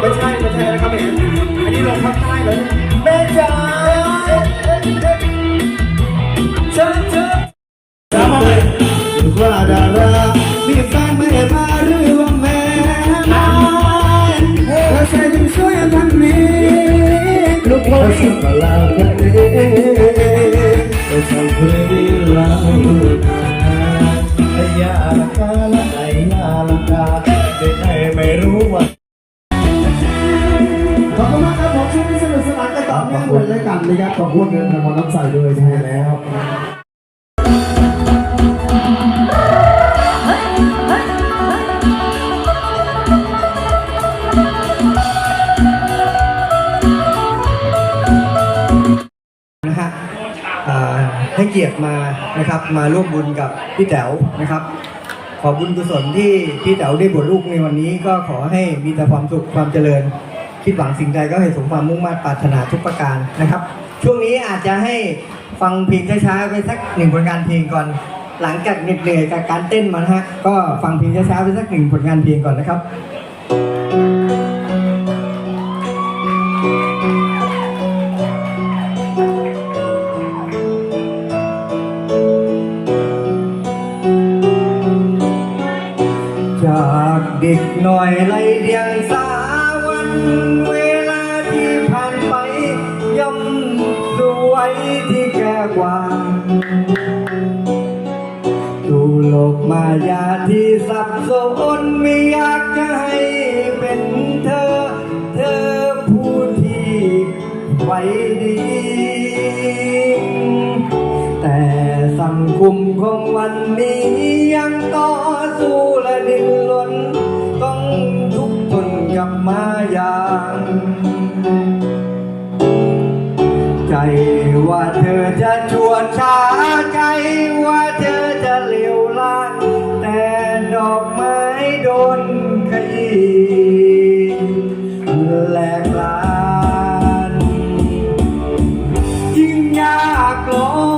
ไม่ใช่ไม่ใช่นะครับเห็อันนี้ลงภาคใต้เลยแม่ย่าฉันจำเอาไว้ว่าดารามีแฟนไม่มาหรือว่าแม่ไม่ใครถึงช่วยทำนี้ลูกพ่อสุดมาลาวันนี้ นะครับ มาร่วมบุญกับพี่แต๋วนะครับ ขอบุญกุศลที่พี่แต๋วได้บวชลูกในวันนี้ก็ขอให้มีแต่ความสุขความเจริญ คิดหวังสิ่งใดก็ให้สมความมุ่งมั่นปรารถนาทุกประการนะครับ ช่วงนี้อาจจะให้ฟังเพลงช้าๆไปสักหนึ่งผลงานเพลงก่อน หลังจากเหน็ดเหนื่อยกับการเต้นมานะฮะก็ฟังเพลงช้าๆไปสักหนึ่งผลงานเพลงก่อนนะครับา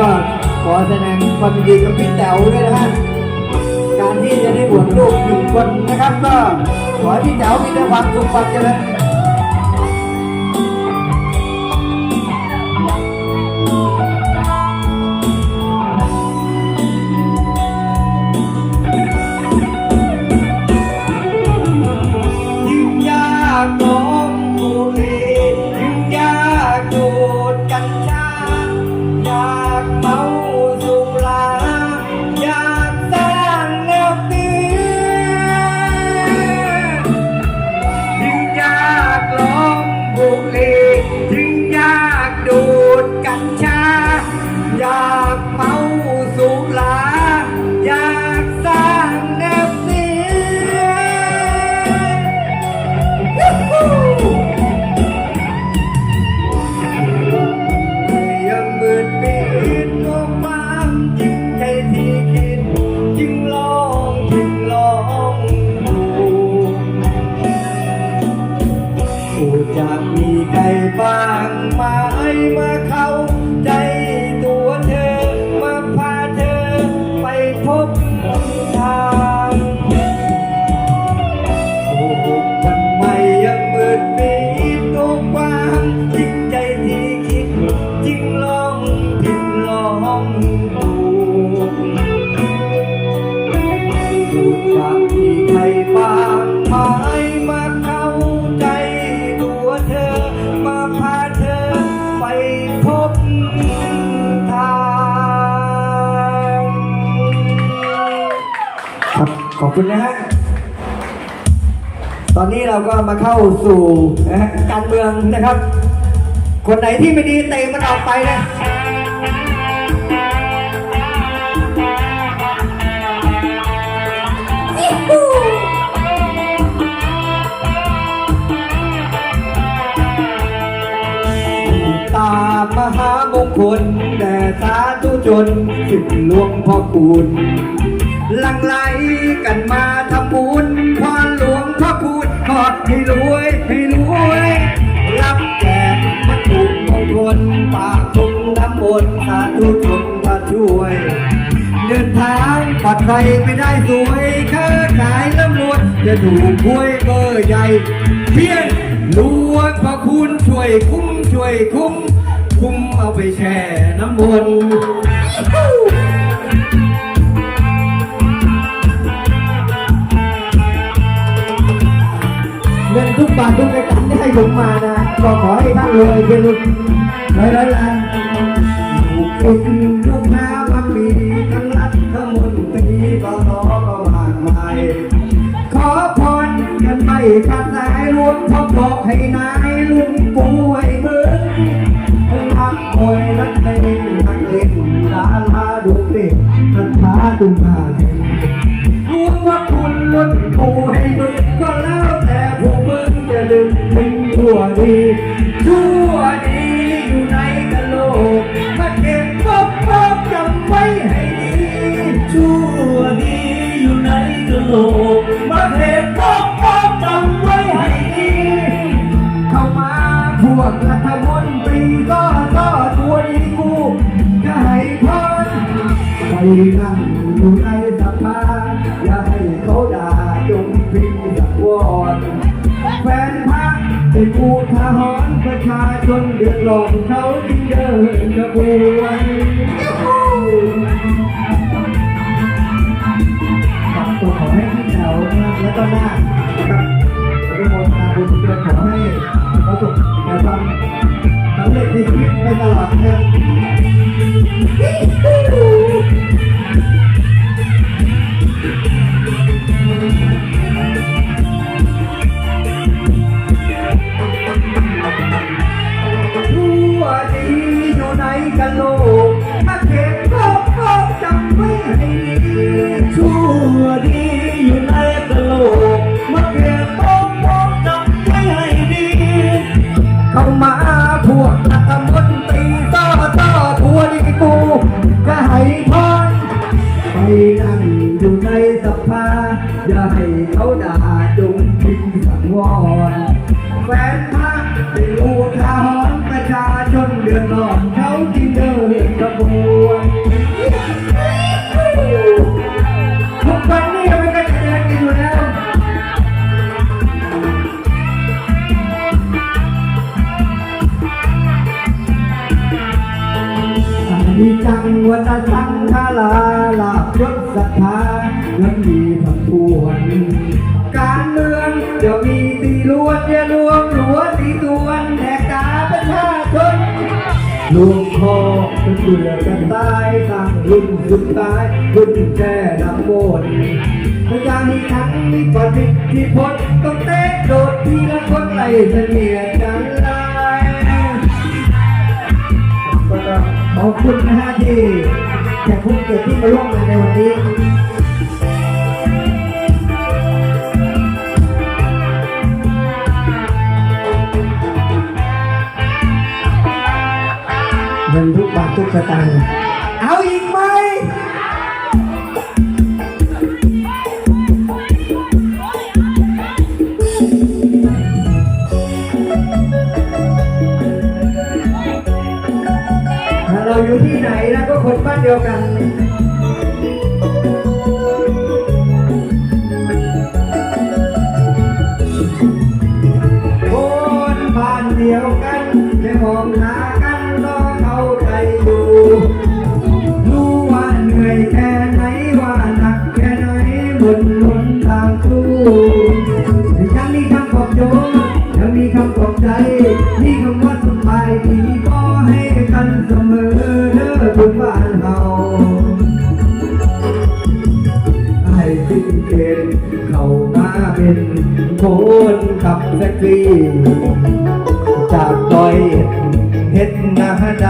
ก็ขอแสดงความยินดีกับพี่แต๋วด้วยนะฮะการที่จะได้บวชลูกหนึ่งคนนะครับ ก็ขอให้พี่แต๋วมีแต่ความสุขความเจริญ ขอบคุณนะฮะ ตอนนี้เราก็มาเข้าสู่นะฮะการเมืองนะครับ คนไหนที่ไม่ดีเตะมันออกไปนะตามมหามงคลแด่สาธุชนสิบหลวงพ่อคูณ หลังไหลกันมาทำบุญพรหลวงพ่อคูณขอให้รวยให้รวย รับแจกวัตถุมงคลปากทุงน้ำมนต์สาธุชนมาช่วย เดินทางปลอดภัยไม่ได้สวยค้าขายร่ำรวยจะถูกหวยเบอร์ใหญ่เพียงหลวงพระคุณช่วยคุ้มช่วยคุ้มคุ้มเอาไปแช่น้ำมนต์ ตางมมานะก็ขอให้ท่านรวยเป็นร้อยร้อยล้านคุณลูกน้าพักดีทั้งรัฐทั้งมนตรีก็รอก็มากมายขอพรกันไม่ขาดสายรวมพอบอกให้นายลุงป่วยเบิร์นักมวยนักเตะนักเล่นดาราดูเด็กนักท้าตุ้มหาเห็นรู้ว่าคุณล้นปู่ให้มึงก็แล้วแต่พวกมึงจะดึง ชั่วดีชั่วดีอยู่ในกะโหลกมาเก็บพบพบจำไว้ให้ดีชั่วดีอยู่ในกะโหลกมาเหตุพบพบจำไว้ให้ดีเข้ามาพวกรัฐมนตรีก็ก็ตัวดีกูจะให้พรไปนั่งอยู่ใน เป็นผู้ทหารประชาชนเดือดร้อนเขาจึงเดินขบวนครับก็ขอให้พี่แถวนะแล้วก็หน้าครับทุกคนนะบุญเดือนขอให้ประสบแต่ความสำเร็จในชีวิตไปตลอดนะครับ วัฏสังฆาลาลาบยศศรัทธาและมีทั้งปวงการเมืองจะมีตีลวนอย่ารวมหลัวตีตวนแหกตาประชาชนรวมคอเป็นเบื่อกันตายสร้างรุ่นสุดท้ายรุ่นแค่น้ำมนต์พยานมีทั้งมีปฏิดทิพลต้องเตะโดดทีละคนไล่เสนียน คุณนะฮะที่แขกผู้เกียรติที่มาร่วมงานในวันนี้เงินทุกบาททุกสตางค์เอาอีกไหม อยู่ที่ไหนนะก็คนบ้านเดียวกันคน ขับแท็กซี่จากดอยเฮ็ดนาใด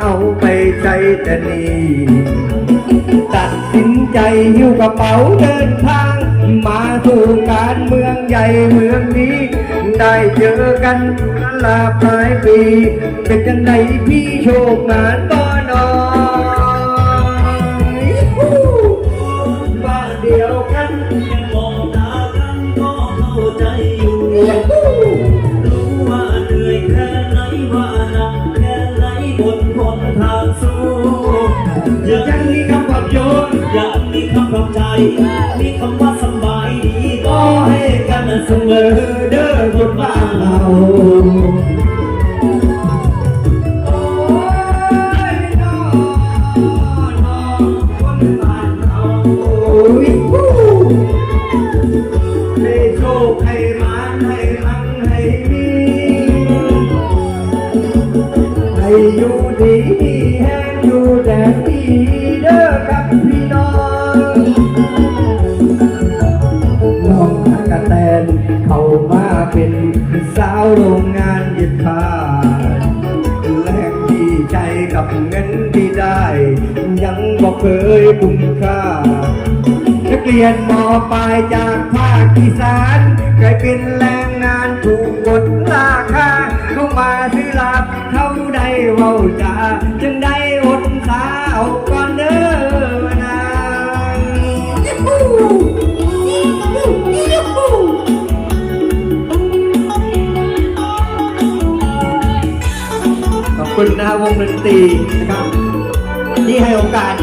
เอาไปใจแต่นี่ตัดสินใจหิ้วกระเป๋าเดินทาง มาสู่การเมืองใหญ่เมืองนี้ ได้เจอกันลาปลายปี เป็นจังไดพี่โชคงานก็นอำปลอบใจมีคำว่าสบายดีก็ให้กันเสมอเด้อคนบ้านเราโอ้ยน้อน้องคนบ้านเราโอ้ยให้โชคให้มันให้มันให้มีให้อยู่ดีมีแห้งอยู่แดดดี ยังบอกเคยคุ้มค่านักเรียนมอปลายจากภาคอีสานกลายเป็นแรงงานถูกกดราคาเข้ามาซื้อลาบเท่าใดเว้าจาจึงได้อดสาวก่อนเด้อนางขอบคุณนะครับวงดนตรีนะครับที่ให้โอกาส